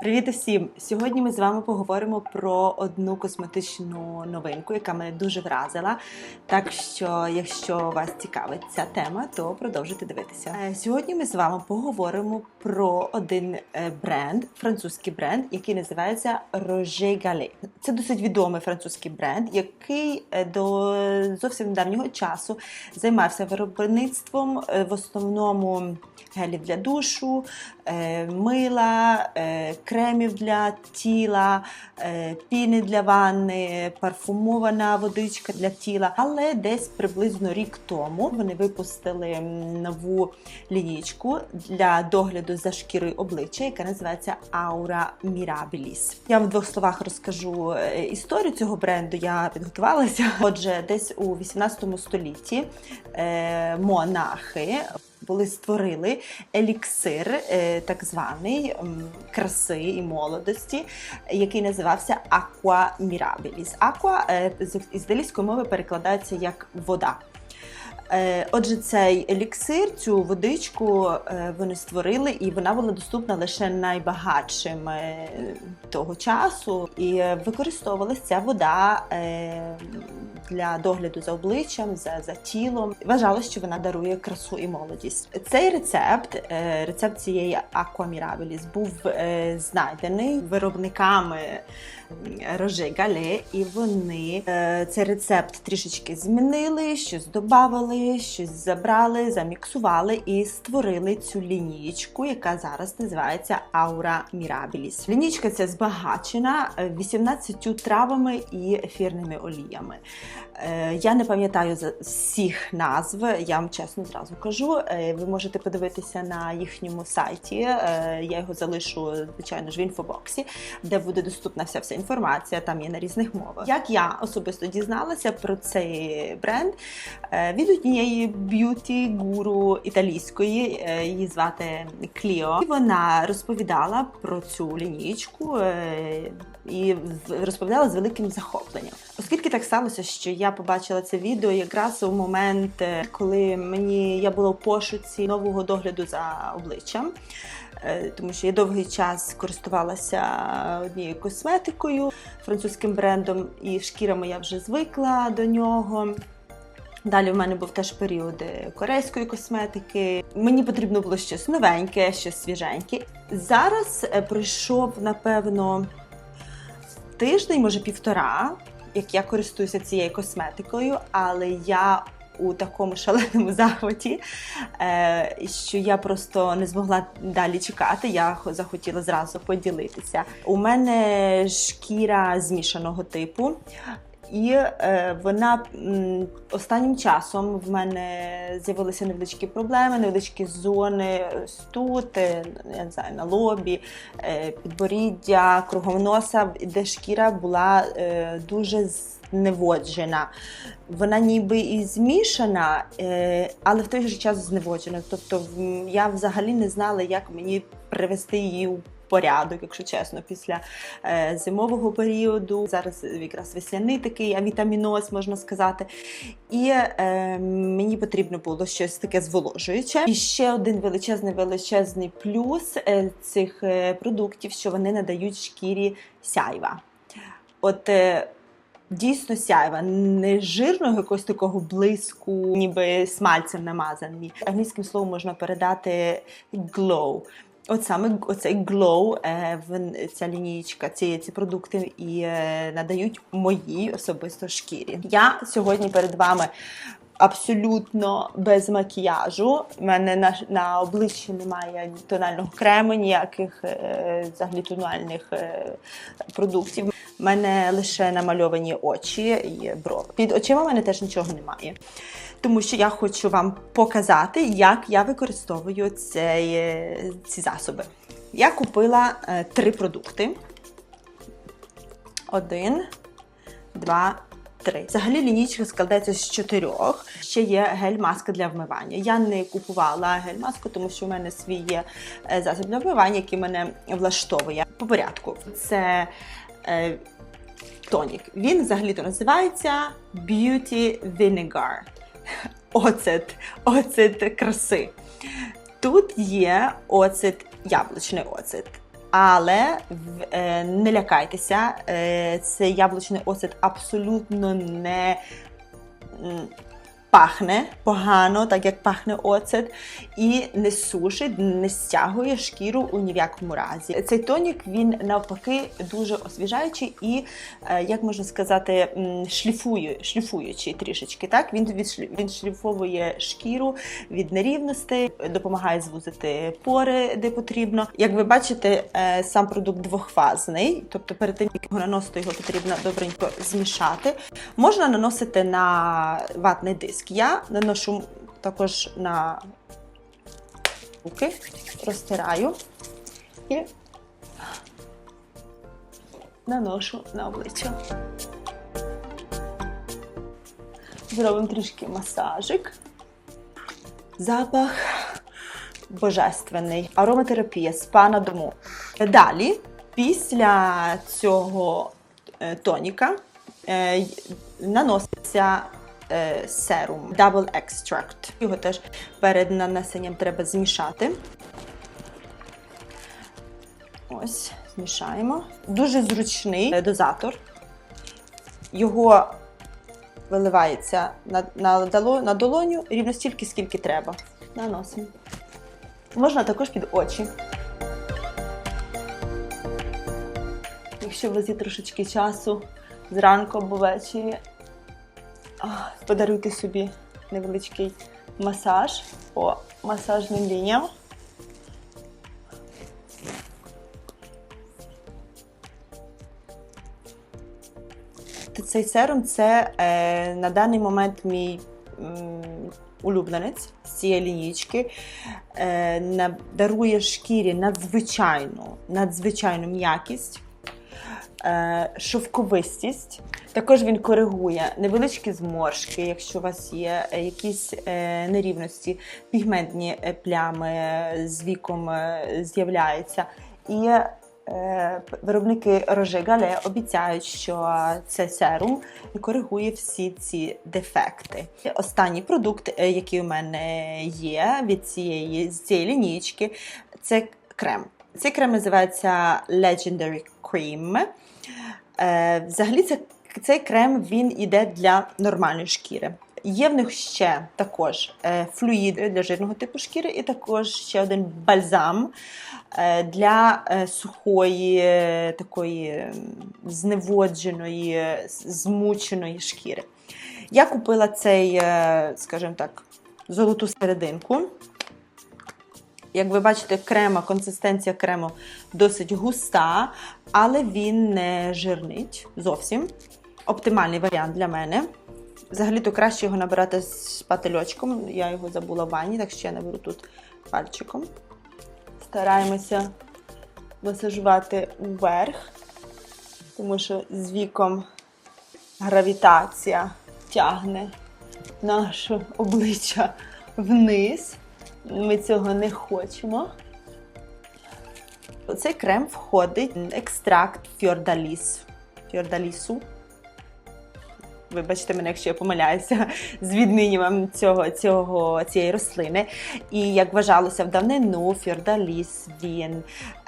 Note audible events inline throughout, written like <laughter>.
Привіт усім! Сьогодні ми з вами поговоримо про одну косметичну новинку, яка мене дуже вразила. Так що, якщо вас цікавить ця тема, то продовжуйте дивитися. Е, Сьогодні ми з вами поговоримо про один е, бренд, французький бренд, який називається Roger Gallet. Це досить відомий французький бренд, який е, до зовсім давнього часу займався виробництвом в основному гелів для душу, мила, е, кремів для тіла, е, піни для ванни, парфумована водичка для тіла. Але десь приблизно рік тому вони випустили нову лінійку для догляду за шкірою обличчя, яка називається Aura Mirabilis. Я в двох словах розкажу е, історію цього бренду. Я підготувалася. Отже, десь у 18 столітті е, монахи були створили еліксир, е, так званий краси і молодості, який називався Aqua Mirabilis. Aqua е, з італійської мови перекладається як вода. Е, Отже, цей еліксир, цю водичку е, вони створили, і вона була доступна лише найбагатшим е, того часу. І використовувалася ця вода для догляду за обличчям, за, за тілом. Вважалося, що вона дарує красу і молодість. Цей рецепт, рецепт цієї Mirabilis був знайдений виробниками Роже Гале, і вони цей рецепт трішечки змінили, щось щось забрали, заміксували і створили цю лінійку, яка зараз називається Aura Mirabilis. Лінійка ця збагачена е, 18 травами і ефірними оліями. Е, Я не пам'ятаю всіх назв, я вам чесно зразу кажу. Е, Ви можете подивитися на їхньому сайті. е, Я його залишу, звичайно ж, в інфобоксі, де буде доступна вся вся інформація. Там є на різних мовах. Як я особисто дізналася про цей бренд е, від однієї б'юті гуру італійської, е, її звати Кліо. І вона розповідала про цю лінійку е, і розповідала з великим захопленням. Оскільки так сталося, що я побачила це відео якраз у момент, е, коли мені я була в пошуці нового догляду за обличчям. Тому що я довгий час користувалася однією косметикою, французьким брендом, і шкіра моя вже звикла до нього. Далі в мене був теж період е, корейської косметики. Мені потрібно було щось новеньке, щось свіженьке. Зараз е, пройшов, напевно, тиждень, може півтора, як я користуюся цією косметикою, але я у такому шаленому <laughs> захваті, е, що я просто не змогла далі чекати. Я хо- захотіла зразу поділитися. У мене шкіра змішаного типу. І е, вона м, останнім часом в мене з'явилися невеличкі проблеми, невеличкі зони тут, е, я не знаю, на лобі, е, підборіддя, кругом носа, де шкіра була е, дуже зневоджена. Вона ніби і змішана, е, але в той же час зневоджена. Тобто я взагалі не знала, як мені привести її у порядок, якщо чесно, після е, зимового періоду. Зараз якраз весняний такий авітаміноз, можна сказати. І е, мені потрібно було щось таке зволожуюче. І ще один величезний величезний плюс е, цих е, продуктів, що вони надають шкірі сяйва. От е, дійсно сяйва, не жирного якогось такого блиску, ніби смальцем намазані. Англійським словом можна передати glow. От саме оцей glow, е, ця лінійка, ці, ці продукти і е, надають моїй особисто шкірі. Я сьогодні перед вами абсолютно без макіяжу. У мене на, на обличчі немає тонального крему, ніяких е, взагалі тональних е, продуктів. У мене лише намальовані очі і брови. Під очима в мене теж нічого немає. Тому що я хочу вам показати, як я використовую цей, е, ці засоби. Я купила е, три продукти. Один, два, три. Взагалі лінійка складається з чотирьох. Ще є гель-маска для вмивання. Я не купувала гель-маску, тому що в мене свій є е, засіб для вмивання, який мене влаштовує. По порядку. Це тонік. Він взагалі-то називається Beauty Vinegar. <laughs> Оцет, оцет краси. Тут є оцет, яблучний оцет. Але е, не лякайтеся, е, цей яблучний оцет абсолютно не пахне погано, так як пахне оцет, і не сушить, не стягує шкіру у ні в якому разі. Цей тонік він навпаки дуже освіжаючий і, е, як можна сказати, шліфує, шліфуючий трішечки. Так він він шліфовує шкіру від нерівностей, допомагає звузити пори, де потрібно. Як ви бачите, е, сам продукт двохфазний, тобто перед тим як його наносити, його потрібно добренько змішати. Можна наносити на ватний диск. Я наношу також на руки, розтираю і наношу на обличчя. Зробимо трішки масажик. Запах божественний. Ароматерапія, спа на дому. Далі, після цього е, тоніка, е, наноситься серум Double Extract. Його теж перед нанесенням треба змішати. Ось, змішаємо. Дуже зручний е, дозатор. Його виливається на, на, на долоню рівно стільки, скільки треба. Наносимо. Можна також під очі. Якщо у вас є трошечки часу зранку або ввечері, подаруйте собі невеличкий масаж по масажним лініям. Цей серум це е, на даний момент мій м, улюбленець з цієї лінійки. Е, дарує шкірі надзвичайну, надзвичайну м'якість, шовковистість. Також він коригує невеличкі зморшки, якщо у вас є е, якісь е, нерівності, пігментні е, плями е, з віком е, з'являються. І е, виробники Роже Гале обіцяють, що цей серум коригує всі ці дефекти. Останній продукт, е, який у мене є від цієї, з цієї лінійки, це крем. Цей крем називається Legendary Cream. Е, взагалі, це, цей крем він іде для нормальної шкіри. Є в них ще також е, флюїди для жирного типу шкіри, і також ще один бальзам е, для сухої, такої зневодженої, змученої шкіри. Я купила цей, скажімо так, золоту серединку. Як ви бачите, крема, консистенція крему досить густа, але він не жирнить зовсім. Оптимальний варіант для мене. Взагалі-то краще його набирати з пательочком. Я його забула в ванні, так що я наберу тут пальчиком. Стараємося масажувати вверх, тому що з віком гравітація тягне наше обличчя вниз. Ми цього не хочемо. У цей крем входить екстракт фьордаліс. Фьордалісу. Вибачте мене, якщо я помиляюся <laughs> з відмінюванням цього, цього, цієї рослини. І як вважалося в давнину, фьордаліс він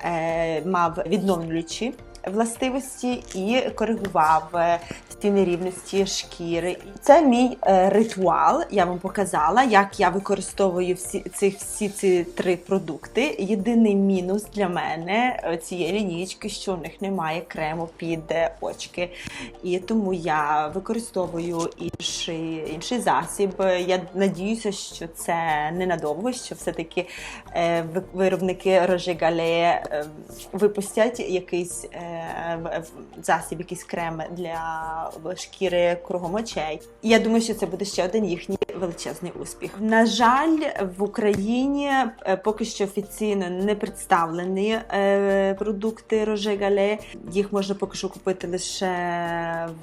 е, мав відновлюючі властивості і коригував ці нерівності шкіри. Це мій е, ритуал. Я вам показала, як я використовую всі ці, всі ці три продукти. Єдиний мінус для мене е, цієї лінійки, що в них немає крему під е, очки. І тому я використовую інший, інший засіб. Я надіюся, що це ненадовго, що все-таки е, виробники Роже Гале випустять якийсь е, засіб, якийсь крем для шкіри кругом очей. І я думаю, що це буде ще один їхній величезний успіх. На жаль, в Україні е, поки що офіційно не представлені е, продукти Роже Гале. Їх можна поки що купити лише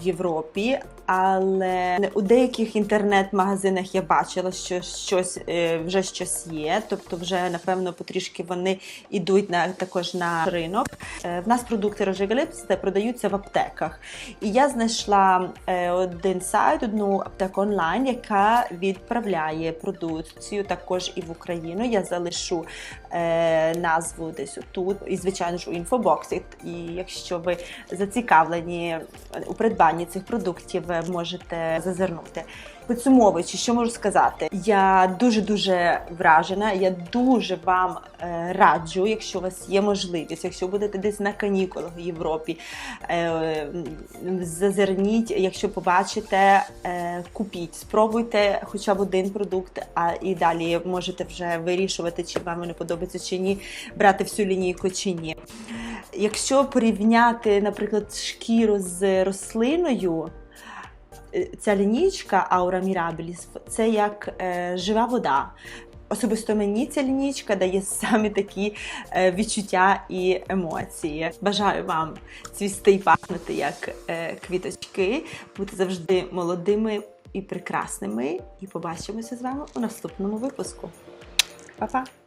в Європі, але у деяких інтернет-магазинах я бачила, що щось е, вже щось є. Тобто, вже напевно потрішки вони йдуть на також на ринок. В нас продукти Роже Гале продаються в аптеках. І я знайшла знайшла е, один сайт, одну аптеку онлайн, яка відправляє продукцію також і в Україну. Я залишу е, назву десь тут, і звичайно ж у інфобоксі. І якщо ви зацікавлені у придбанні цих продуктів, можете зазирнути. Підсумовуючи, що можу сказати, я дуже дуже вражена. Я дуже вам е, раджу, якщо у вас є можливість, якщо будете десь на канікулах в Європі, е, зазирніть, якщо побачите, е, купіть, спробуйте хоча б один продукт, а і далі можете вже вирішувати, чи вам не подобається чи ні, брати всю лінійку чи ні. Якщо порівняти, наприклад, шкіру з рослиною, ця лінійка Aura Mirabilis це як е, жива вода. Особисто мені ця лінійка дає самі такі е, відчуття і емоції. Бажаю вам цвісти і пахнути як е, квіточки, бути завжди молодими і прекрасними. І побачимося з вами у наступному випуску. Па-па!